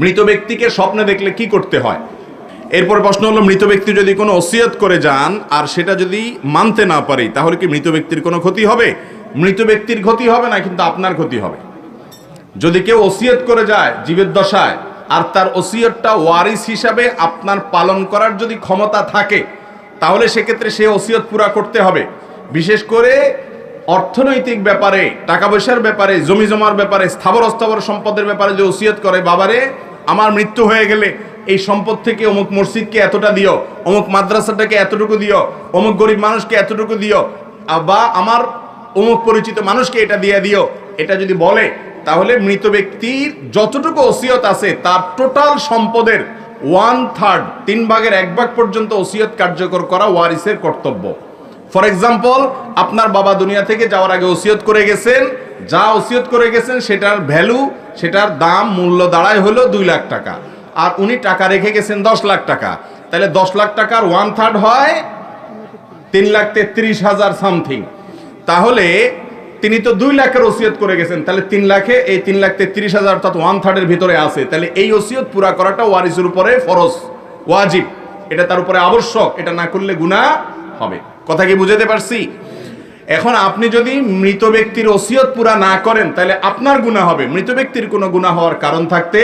মৃত ব্যক্তিকে স্বপ্নে দেখলে কি করতে হয়? এরপর প্রশ্ন হলো, মৃত ব্যক্তি যদি কোনো ওসিয়ত করে যান আর সেটা যদি মানতে না পারে, তাহলে কি মৃত ব্যক্তির কোনো ক্ষতি হবে? মৃত ব্যক্তির ক্ষতি হবে না, কিন্তু আপনার ক্ষতি হবে। যদি কেউ ওসিয়ত করে যায় জীবের দশায়, আর তার ওসিয়তটা ওয়ারিস হিসাবে আপনার পালন করার যদি ক্ষমতা থাকে, তাহলে সেক্ষেত্রে সে ওসিয়ত পুরা করতে হবে। বিশেষ করে অর্থনৈতিক ব্যাপারে, টাকা পয়সার ব্যাপারে, জমি জমার ব্যাপারে, স্থাবর অস্থাবর সম্পদের ব্যাপারে যে ওসিয়ত করে, বাবারে আমার মৃত্যু হয়ে গেলে এই সম্পদ থেকে অমুক মসজিদকে এতটা দিও, অমুক মাদ্রাসাটাকে এতটুকু দিও, অমুক গরিব মানুষকে এতটুকু দিও বা আমার অমুক পরিচিত মানুষকে এটা দিয়ে দিও। এটা যদি বলে, তাহলে মৃত ব্যক্তির যতটুকু ওসিয়ত আছে, তার টোটাল সম্পদের ওয়ান থার্ড তিন ভাগের এক ভাগ পর্যন্ত ওসিয়ত কার্যকর করা ওয়ারিসের কর্তব্য। ফর এক্সাম্পল আপনার বাবা দুনিয়া থেকে যাওয়ার আগে ওসিয়ত করে গেছেন যা ওসিয়ত করে গেছেন, সেটার ভ্যালু, সেটার দাম, মূল্য দাঁড়ায় হলো দুই লাখ টাকা। আর উনি টাকা রেখে গেছেন দশ লাখ টাকা। তাহলে দশ লাখ টাকার ওয়ান থার্ড হয় তিন লাখ তেত্রিশ হাজার সামথিং তাহলে তিনি তো দুই লাখের ওসিয়ত করে গেছেন, তাহলে তিন লাখে এই তিন লাখ তেত্রিশ হাজার অর্থাৎ ওয়ান থার্ডের ভিতরে আছে। তাহলে এই ওসিয়ত পুরা করাটা ওয়ারিসের উপরে ফরজ, ওয়াজিব। এটা তার উপরে আবশ্যক, এটা না করলে গুণা হবে। কথা কি বুঝাতে পারছি? এখন আপনি যদি মৃত ব্যক্তির ওসিয়ত পুরা না করেন, তাহলে আপনার গুণা হবে। মৃত ব্যক্তির কোনো গুণা হওয়ার কারণ থাকতে,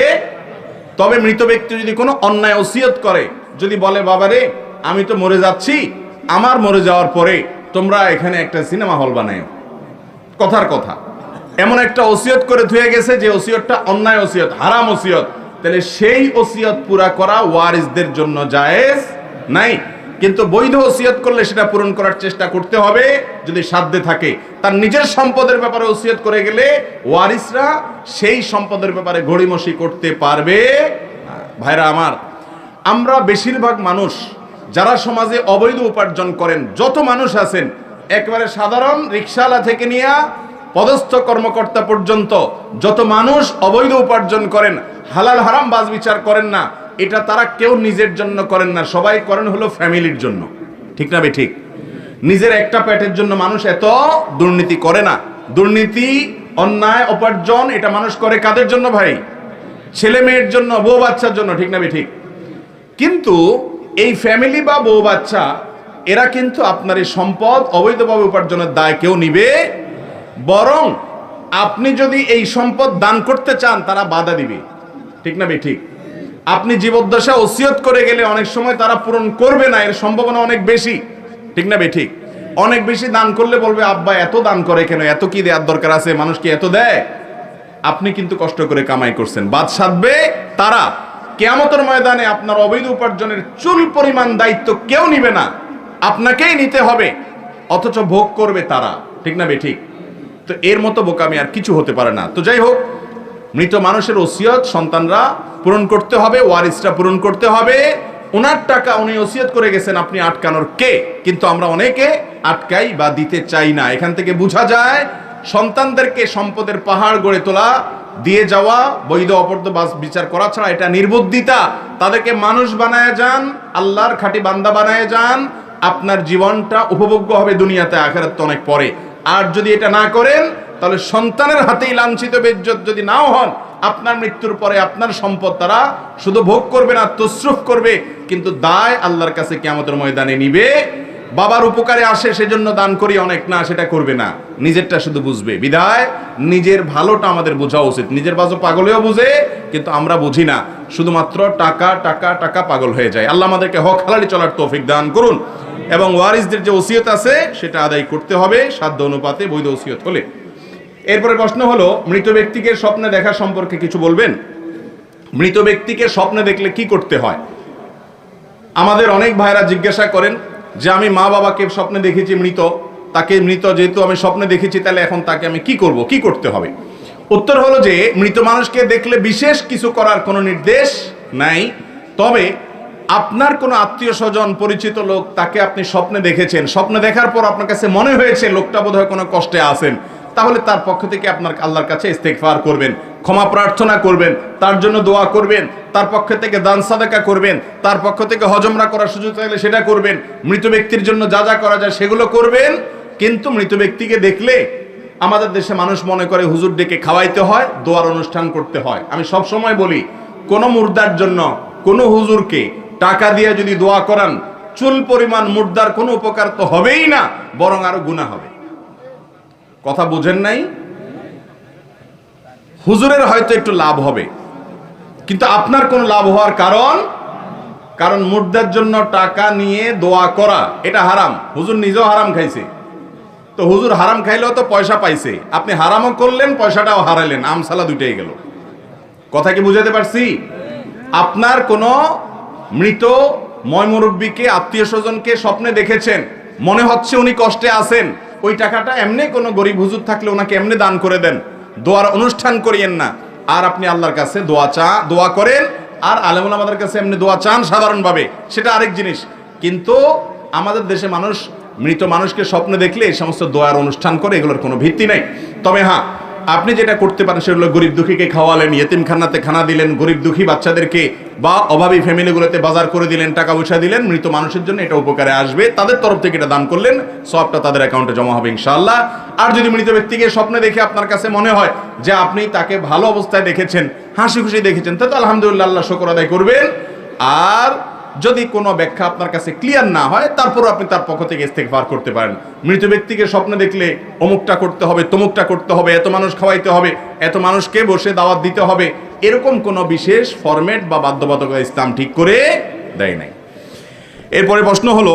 তবে মৃত ব্যক্তি যদি কোনো অন্যায় ওসিয়ত করে, যদি বলে বাবারে আমি তো মরে যাচ্ছি, আমার মরে যাওয়ার পরে তোমরা এখানে একটা সিনেমা হল বানায়। কথার কথা। এমন একটা ওসিয়ত করে ধুয়ে গেছে যে ওসিয়তটা অন্যায় ওসিয়ত, হারাম ওসিয়ত। তাহলে সেই ওসিয়ত পুরা করা ওয়ারিসদের জন্য জায়েজ নাই। কিন্তু বৈধ ওসিয়ত করলে সেটা পূরণ করার চেষ্টা করতে হবে যদি সাধ্যে থাকে। তার নিজের সম্পদের ব্যাপারে ওসিয়ত করে গেলে ওয়ারিসরা সেই সম্পদের ব্যাপারে গড়িমসি করতে পারবে ভাইরা আমার, আমরা বেশিরভাগ মানুষ যারা সমাজে অবৈধ উপার্জন করেন, যত মানুষ আছেন, একবারে সাধারণ রিক্সাওয়ালা থেকে নিয়ে পদস্থ কর্মকর্তা পর্যন্ত যত মানুষ অবৈধ উপার্জন করেন, হালাল হারাম বাজ বিচার করেন না এটা তারা কেউ নিজের জন্য করেন না। সবাই করেন হলো ফ্যামিলির জন্য। ঠিক না ঠিক? নিজের একটা প্যাটের জন্য মানুষ এত দুর্নীতি করে না। দুর্নীতি, অন্যায়, উপার্জন, এটা মানুষ করে কাদের জন্য ভাই? ছেলে মেয়ের জন্য, বউ বাচ্চার জন্য, ঠিক না ঠিক? কিন্তু এই ফ্যামিলি বা বউ বাচ্চা, এরা কিন্তু আপনার এই সম্পদ অবৈধভাবে উপার্জনের দায় কেউ নিবে। বরং আপনি যদি এই সম্পদ দান করতে চান, তারা বাধা দিবে। ঠিক না ঠিক? আপনি জীবদ্দশা ওসিয়ত করে গেলে অনেক সময় তারা পূরণ করবে না, এর সম্ভাবনা অনেক বেশি। ঠিক না ঠিক? অনেক বেশি দান করলে বলবে, আব্বা, এত দান করে কেন? এত কি দেওয়ার দরকার আছে? মানুষ কি এত দেয়? আপনি কিন্তু কষ্ট করে কামাই করছেন। বাদ সাধবে তারা। কেয়ামতের ময়দানে আপনার অবৈধ উপার্জনের চুল পরিমাণ দায়িত্ব কেউ নিবে না। আপনাকেই নিতে হবে, অথচ ভোগ করবে তারা। ঠিক না ঠিক? তো এর মতো বোকামি আর কিছু হতে পারে না। তো যাই হোক, মৃত মানুষের ওসিয়ত, সন্তানরা পূরণ করতে হবে, ওয়ারিসটা পূরণ করতে হবে। ওনার টাকা উনি ওসিয়ত করে গেছেন, আপনি আটকানোর কে? কিন্তু আমরা অনেকে আটকাই বা দিতে চাই না। এখান থেকে বোঝা যায়, সন্তানদেরকে সম্পদের পাহাড় গড়ে তোলা, দিয়ে যাওয়া, বৈধ অপর্দ বাস বিচার করা ছাড়া এটা নির্বুদ্ধিতা। তাদেরকে মানুষ বানায় যান, আল্লাহর খাঁটি বান্দা বানায় যান, আপনার জীবনটা উপভোগ্য হবে দুনিয়াতে, আখেরাত অনেক পরে। আর যদি এটা না করেন, তাহলে সন্তানের হাতেই লাঞ্ছিত বেজ্জত যদি নাও হন আপনার মৃত্যুর পরে আপনার সম্পদ তারা শুধু ভোগ করবে না, তসরুফ করবে। কিন্তু দায় আল্লাহর কাছে কেমতের ময়দানে নিবে। বাবার উপকারে আসে, সেজন্য দান করি, অনেক না, সেটা করবে না। নিজেরটা শুধু বুঝবে। বিদায়, নিজের ভালোটা আমাদের বোঝা উচিত। নিজের বাজু পাগলেও বুঝে, কিন্তু আমরা বুঝি না। শুধুমাত্র টাকা টাকা টাকা পাগল হয়ে যায়। আল্লাহ আমাদেরকে হক হালালি চলার তৌফিক দান করুন। এবং ওয়ারিসদের যে ওসিয়ত আছে, সেটা আদায় করতে হবে। সাধ্য অনুপাতে বৈধ ওসিয়ত হলে। এরপরে প্রশ্ন হলো, মৃত ব্যক্তিকে স্বপ্নে দেখা সম্পর্কে কিছু বলবেন? মৃত ব্যক্তিকে স্বপ্নে দেখলে কি করতে হয়? আমাদের অনেক ভাইরা জিজ্ঞাসা করেন যে, আমি মা বাবাকে স্বপ্নে দেখেছি মৃত, তাকে মৃত যেহেতু আমি স্বপ্নে দেখেছি, তাহলে এখন তাকে আমি কি করব, কি করতে হবে? উত্তর হলো যে, মৃত মানুষকে দেখলে বিশেষ কিছু করার কোনো নির্দেশ নাই, তবে আপনার কোনো আত্মীয় স্বজন, পরিচিত লোক তাকে আপনি স্বপ্নে দেখেছেন। স্বপ্নে দেখার পর আপনার কাছে মনে হয়েছে, লোকটা বোধহয় কোনো কষ্টে আছেন। তাহলে তার পক্ষ থেকে আপনার আল্লাহর কাছে ইস্তেগফার করবেন, ক্ষমা প্রার্থনা করবেন, তার জন্য দোয়া করবেন, তার পক্ষ থেকে দান সাদাকা করবেন, তার পক্ষ থেকে হজমরা করার সুযোগ থাকলে সেটা করবেন, মৃত ব্যক্তির জন্য যা যা করা যায় সেগুলো করবেন, কিন্তু মৃত ব্যক্তিকে দেখলে আমাদের দেশে মানুষ মনে করে হুজুর ডেকে খাওয়াইতে হয়, দোয়ার অনুষ্ঠান করতে হয়। আমি সব সময় বলি, কোনো মুর্দার জন্য কোনো হুজুরকে টাকা দিয়ে যদি দোয়া করান, চুল পরিমাণ মুর্দার কোনো উপকার তো হবেই না, বরং আরও গুণা হবে। কথা বোঝেন নাই? হুজুরের হয়তো একটু লাভ হবে। কিন্তু আপনার কোনো লাভ হওয়ার কারণ? কারণ মুর্দার জন্য টাকা নিয়ে দোয়া করা, এটা হারাম। হুজুর নিজেও হারাম খাইছে। তো হুজুর হারাম খাইলেও তো পয়সা পাইছে। আপনি হারামও করলেন, পয়সাটাও হারালেন। আমসালা দুইটাই গেল। কথা কি বুঝাতে পারছি? আপনার কোনো মৃত ময়মুরব্বীকে আত্মীয় স্বজনকে স্বপ্নে দেখেছেন? মনে হচ্ছে উনি কষ্টে আছেন। ওই টাকাটা এমনি কোনো গরিব হুজুর থাকলে ওনাকে এমনি দান করে দেন। দোয়ার অনুষ্ঠান করিয়েন না। আর আপনি আল্লাহর কাছে দোয়া চা, দোয়া করেন, আর আলেমুল আমাদের কাছে এমনি দোয়া চান সাধারণভাবে। সেটা আরেক জিনিস। কিন্তু আমাদের দেশে মানুষ, মৃত মানুষকে স্বপ্নে দেখলে এই সমস্ত দোয়ার অনুষ্ঠান করে, এগুলোর কোনো ভিত্তি নেই। তবে হ্যাঁ আপনি যেটা করতে পারেন সেগুলো গরিব দুঃখীকে খাওয়ালেন, ইয়েতিমখানাতে খানা দিলেন, গরিব দুঃখী বাচ্চাদেরকে বা অভাবী ফ্যামিলিগুলোতে বাজার করে দিলেন, টাকা পয়সা দিলেন, মৃত মানুষের জন্য এটা উপকারে আসবে। তাদের তরফ থেকে এটা দান করলেন, সবটা তাদের অ্যাকাউন্টে জমা হবে ইনশাল্লাহ আর যদি মৃত ব্যক্তিকে স্বপ্নে দেখে আপনার কাছে মনে হয় যে আপনি তাকে ভালো অবস্থায় দেখেছেন, হাসি খুশি দেখেছেন তাহলে তো আলহামদুলিল্লাহ আল্লাহ শকর আদায় করবেন। আর যদি কোনো ব্যাখ্যা আপনার কাছে ক্লিয়ার না হয় তারপর আপনি তার পক্ষ থেকে ইস্তেকবার করতে পারেন। মৃত ব্যক্তিকে স্বপ্নে দেখলে অমুকটা করতে হবে, তমুকটা করতে হবে, এত মানুষ খাওয়াইতে হবে, এত মানুষকে বসে দাওয়াত দিতে হবে, এরকম কোনো বিশেষ ফরম্যাট বা বাধ্যবাধকতা ইসলাম ঠিক করে দেয় নাই। এরপরে প্রশ্ন হলো,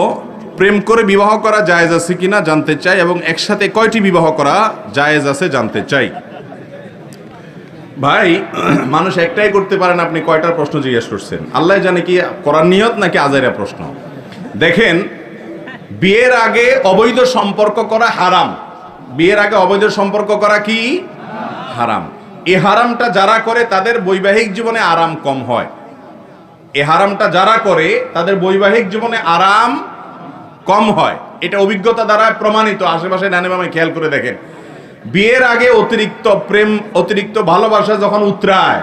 প্রেম করে বিবাহ করা জায়েজ আছে কিনা জানতে চাই এবং একসাথে কয়টি বিবাহ করা জায়েজ আছে জানতে চাই? ভাই, মানুষ একটাই করতে পারেন আপনি কয়টার প্রশ্ন জিজ্ঞেস করছেন? আল্লাহ জানে কি করার নিয়ত নাকি আজাইরা প্রশ্ন? দেখেন, বিয়ের আগে অবৈধ সম্পর্ক করা হারাম। বিয়ের আগে অবৈধ সম্পর্ক করা কি? হারাম। এ হারামটা যারা করে, তাদের বৈবাহিক জীবনে আরাম কম হয়। এ হারামটা যারা করে, তাদের বৈবাহিক জীবনে আরাম কম হয়। এটা অভিজ্ঞতা দ্বারা প্রমাণিত। আশেপাশে ডানে বামে খেয়াল করে দেখেন। বিয়ের আগে অতিরিক্ত প্রেম, অতিরিক্ত ভালোবাসা যখন উতরায়,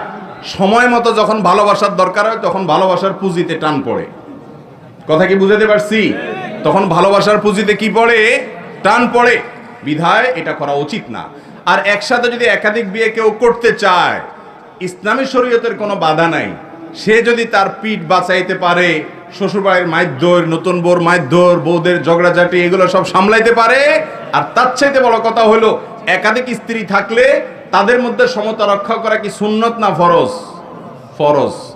সময় মতো যখন ভালোবাসার দরকার হয়, তখন ভালোবাসার পুঁজিতে টান পড়ে। কথা কি বুঝাতে পারছি? তখন ভালোবাসার পুঁজিতে কি পড়ে? টান পড়ে। বিধায় এটা করা উচিত না। আর একসাথে যদি একাধিক বিয়ে কেউ করতে চায়, ইসলামী শরীয়তের কোনো বাধা নাই। সে যদি তার পিঠ বাঁচাইতে পারে, শ্বশুরবাড়ির মাইদ্যর নতুন বোর মাইদ্যর বউদের ঝগড়াঝাটি, এগুলো সব সামলাইতে পারে, আর তার চাইতে বড় কথা হলো একাধিক স্ত্রী থাকলে তাদের মধ্যে সমতা রক্ষা করা কি সুন্নত না ফরজ? ফরজ।